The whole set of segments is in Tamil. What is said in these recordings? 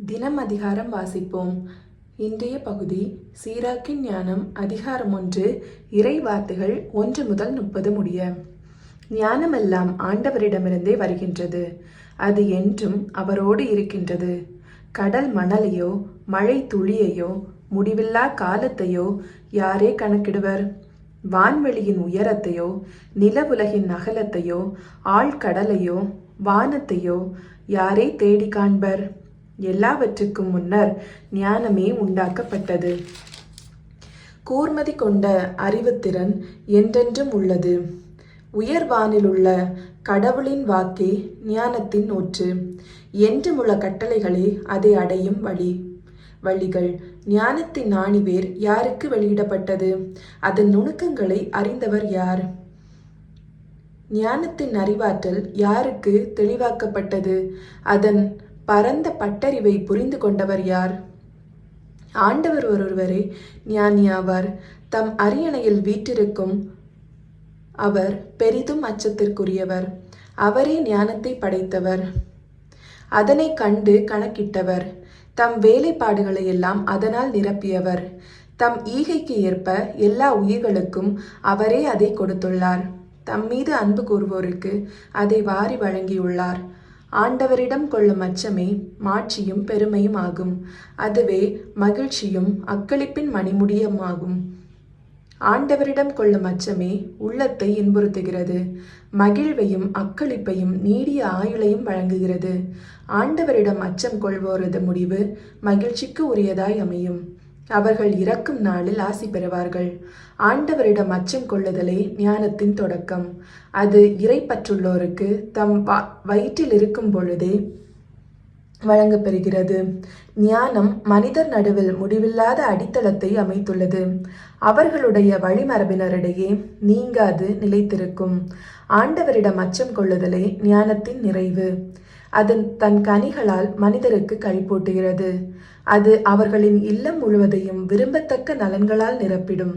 தினம் அதிகாரம் வாசிப்போம். இன்றைய பகுதி சீராக்கின் ஞானம் அதிகாரம் ஒன்று இறை வார்த்தைகள் ஒன்று முதல் முப்பது முடிய. ஞானமெல்லாம் ஆண்டவரிடமிருந்தே வருகின்றது. அது என்றும் அவரோடு இருக்கின்றது. கடல் மணலையோ மழை துளியையோ முடிவில்லா காலத்தையோ யாரே கணக்கிடுவர்? வான்வெளியின் உயரத்தையோ நிலவுலகின் அகலத்தையோ ஆழ்கடலையோ வானத்தையோ யாரே தேடி காண்பர்? எல்லாவற்றுக்கும் முன்னர் ஞானமே உண்டாக்கப்பட்டது. கூர்மதி கொண்ட அறிவுத்திறன் என்றென்றும் உள்ளது. உயர்வானிலுள்ள கடவுளின் வாக்கே ஞானத்தின் ஊற்று என்றுமுள்ள கட்டளைகளே அதை அடையும் வழி. வழிகள் ஞானத்தின் ஆணிவேர் யாருக்கு வெளியிடப்பட்டது? அதன் நுணுக்கங்களை அறிந்தவர் யார்? ஞானத்தின் அறிவாற்றல் யாருக்கு தெளிவாக்கப்பட்டது? அதன் பரந்த பட்டறிவை புரிந்து கொண்டவர் யார்? ஆண்டவர் ஒருவரே ஞானியாவார் தம் அரியணையில் வீற்றிருக்கும் அவர் பெரிதும் அச்சத்திற்குரியவர். அவரே ஞானத்தை படைத்தவர். அதனை கண்டு கணக்கிட்டவர். தம் வேலைப்பாடுகளை எல்லாம் அதனால் நிரப்பியவர். தம் ஈகைக்கு ஏற்ப எல்லா உயிர்களுக்கும் அவரே அதை கொடுத்துள்ளார். தம் மீது அன்பு கூறுவோருக்கு அதை வாரி வழங்கியுள்ளார். ஆண்டவரிடம் கொள்ளும் அச்சமே மாட்சியும் பெருமையும் ஆகும் அதுவே மகிழ்ச்சியும் அக்களிப்பின் மணிமுடியும் ஆகும் ஆண்டவரிடம் கொள்ளும் அச்சமே உள்ளத்தை இன்புறுத்துகிறது. மகிழ்வையும் அக்களிப்பையும் நீடிய ஆயுளையும் வழங்குகிறது. ஆண்டவரிடம் அச்சம் கொள்வோரது முடிவு மகிழ்ச்சிக்கு உரியதாய் அமையும். அவர்கள் இறக்கும் நாளில் ஆசி பெறுவார்கள். ஆண்டவரிடம் அச்சம் கொள்ளுதலே ஞானத்தின் தொடக்கம். அது இறைப்பற்றுள்ளோருக்கு தம் வயிற்றில் இருக்கும் பொழுதே வழங்கப்பெறுகிறது ஞானம் மனிதர் நடுவில் முடிவில்லாத அடித்தளத்தை அமைத்துள்ளது. அவர்களுடைய வழிமரபினரிடையே நீங்காது நிலைத்திருக்கும். ஆண்டவரிடம் அச்சம் கொள்ளுதலே ஞானத்தின் நிறைவு. அதன் தன் கனிகளால் மனிதருக்கு கைப்பூட்டுகிறது அது அவர்களின் இல்லம் முழுவதையும் விரும்பத்தக்க நலன்களால் நிரப்பிடும்.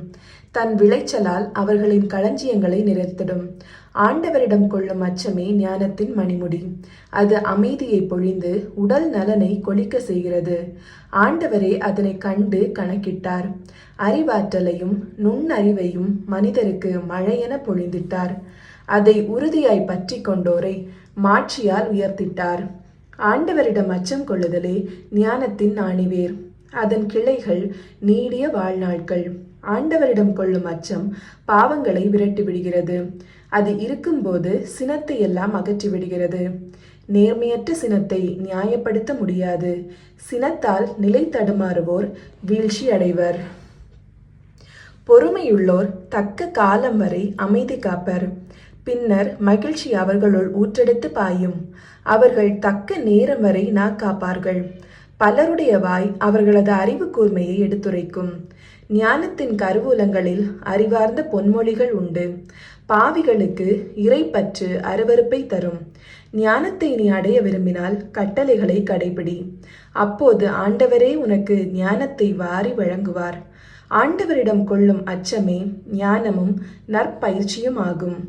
தன் விளைச்சலால் அவர்களின் களஞ்சியங்களை நிறைத்திடும். ஆண்டவரிடம் கொள்ளும் அச்சமே ஞானத்தின் மணிமுடி. அது அமைதியை பொழிந்து உடல் நலனை கொளிக்க செய்கிறது. ஆண்டவரே அதனை கண்டு கணக்கிட்டார். அறிவாற்றலையும் நுண்ணறிவையும் மனிதருக்கு மழையென பொழிந்திட்டார். அதை உறுதியாய் பற்றி கொண்டோரை மாட்சியால் உயர்த்திட்டார். ஆண்டவரிடம் அச்சம் கொள்ளுதலே ஞானத்தின் ஆணிவேர். அதன் கிளைகள் நீடிய வாழ்நாட்கள். ஆண்டவரிடம் கொள்ளும் அச்சம் பாவங்களை விரட்டி விடுகிறது அது இருக்கும்போது சினத்தை எல்லாம் அகற்றி விடுகிறது நேர்மையற்ற சினத்தை நியாயப்படுத்த முடியாது. சினத்தால் நிலை தடுமாறுவோர் வீழ்ச்சி அடைவர். பொறுமையுள்ளோர் தக்க காலம் வரை அமைதி காப்பர். பின்னர் மகிழ்ச்சி அவர்களுள் ஊற்றெடுத்து பாயும். அவர்கள் தக்க நேரம் வரை நாக்காப்பார்கள் பலருடைய வாய் அவர்களது அறிவு கூர்மையை எடுத்துரைக்கும். ஞானத்தின் கருவூலங்களில் அறிவார்ந்த பொன்மொழிகள் உண்டு. பாவிகளுக்கு இறைப்பற்று அருவறுப்பை தரும். ஞானத்தை நீ அடைய விரும்பினால் கட்டளைகளை கடைபிடி. அப்போது ஆண்டவரே உனக்கு ஞானத்தை வாரி வழங்குவார். ஆண்டவரிடம் கொள்ளும் அச்சமே ஞானமும் நற்பயிற்சியும் ஆகும்.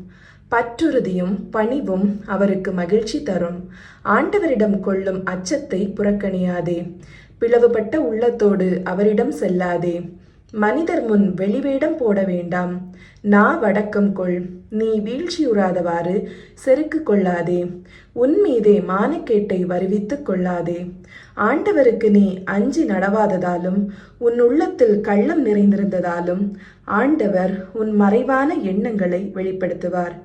பற்றுறுதியும் பணிவும் அவருக்கு மகிழ்ச்சி தரும். ஆண்டவரிடம் கொள்ளும் அச்சத்தை புறக்கணியாதே. பிளவுபட்ட உள்ளத்தோடு அவரிடம் செல்லாதே. மனிதர் முன் வெளிவேடம் போட வேண்டாம். நா வடக்கம் கொள். நீ வீழ்ச்சியுறாதவாறு செருக்கு கொள்ளாதே. உன் மீதே மானக்கேட்டை வருவித்துக் கொள்ளாதே. ஆண்டவருக்கு நீ அஞ்சி நடவாததாலும் உன் உள்ளத்தில் கள்ளம் நிறைந்திருந்ததாலும் ஆண்டவர் உன் மறைவான எண்ணங்களை வெளிப்படுத்துவார்.